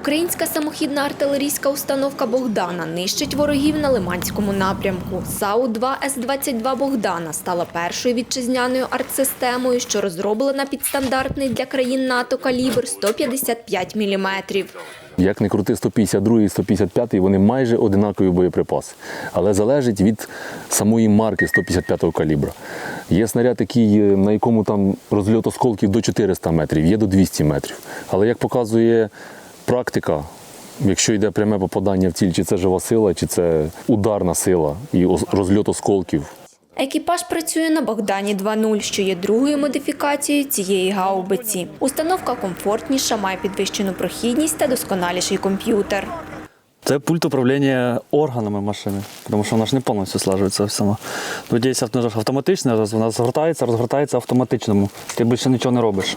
Українська самохідна артилерійська установка Богдана нищить ворогів на Лиманському напрямку. САУ-2 С-22 Богдана стала першою вітчизняною артсистемою, що розроблена під стандартний для країн НАТО калібр 155 мм. Як не крути 152 і 155, вони майже одинакові боєприпаси. Але залежить від самої марки 155 калібра. Є снаряд, такий, е, на якому там розльот осколків до 400 метрів, є до 200 метрів. Але як показує практика, якщо йде пряме попадання в ціль, чи це жива сила, чи це ударна сила і розльот осколків, Екіпаж працює на Богдані 2.0, що є другою модифікацією цієї гаубиці. Установка комфортніша, має підвищену прохідність та досконаліший комп'ютер. Це пульт управління органами машини, тому що вона ж не повністю слажується сама. Тут є авто- автоматичне, вона згортається, розгортається автоматичному. Ти більше нічого не робиш.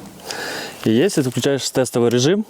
І є, ти включаєш тестовий режим,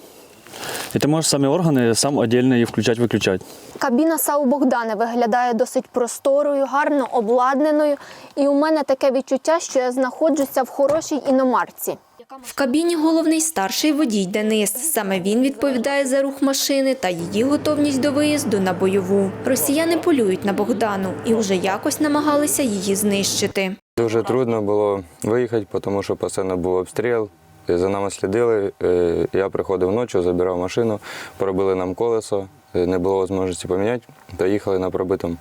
і ти можеш самі органи сам віддільно її включати-виключати. Кабіна САУ Богдана виглядає досить просторою, гарно обладнаною, і у мене таке відчуття, що я знаходжуся в хорошій іномарці. В кабіні головний старший водій Денис. Саме він відповідає за рух машини та її готовність до виїзду на бойову. Росіяни полюють на Богдану і вже якось намагалися її знищити. Дуже трудно було виїхати, тому що постійно був обстріл. І За нами слідили. Е, Я приходив ночі, забирав машину, пробили нам колесо, е, не було можливості поміняти, та їхали на пробитому.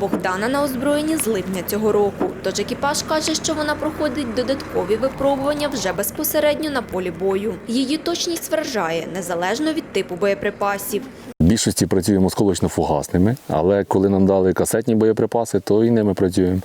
Богдана на озброєнні з липня цього року. Тож екіпаж каже, що вона проходить додаткові випробування вже безпосередньо на полі бою. Її точність вражає незалежно від типу боєприпасів. В більшості працюємо осколочно-фугасними, але коли нам дали касетні боєприпаси, то і ними працюємо.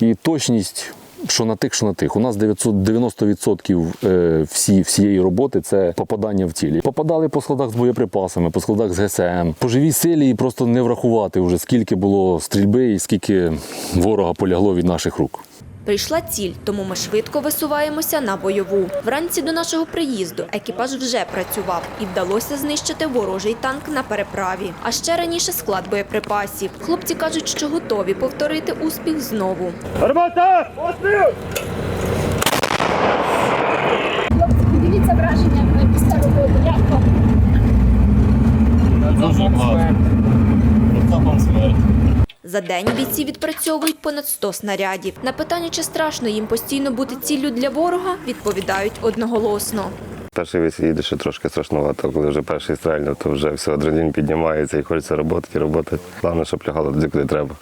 І точність, що на тих, що на тих. У нас 900 90% е, всі, всієї роботи це попадання в цілі. Попадали по складах з боєприпасами, по складах з ГСМ. По живій силі і просто не врахувати вже скільки було стрільби і скільки ворога полягло від наших рук. Прийшла ціль, тому ми швидко висуваємося на бойову. Вранці до нашого приїзду екіпаж вже працював і вдалося знищити ворожий танк на переправі. А ще раніше склад боєприпасів. Хлопці кажуть, що готові повторити успіх знову. Поділіться враженнями після роботи. Як За день бійці відпрацьовують понад 100 снарядів. На питання, чи страшно їм постійно бути ціллю для ворога, відповідають одноголосно. Перший весь їдеш і трошки страшновато, коли вже перший стрельнув, то вже все адреналін піднімається і хочеться роботи роботи. Головне, щоб лягало туди, куди треба.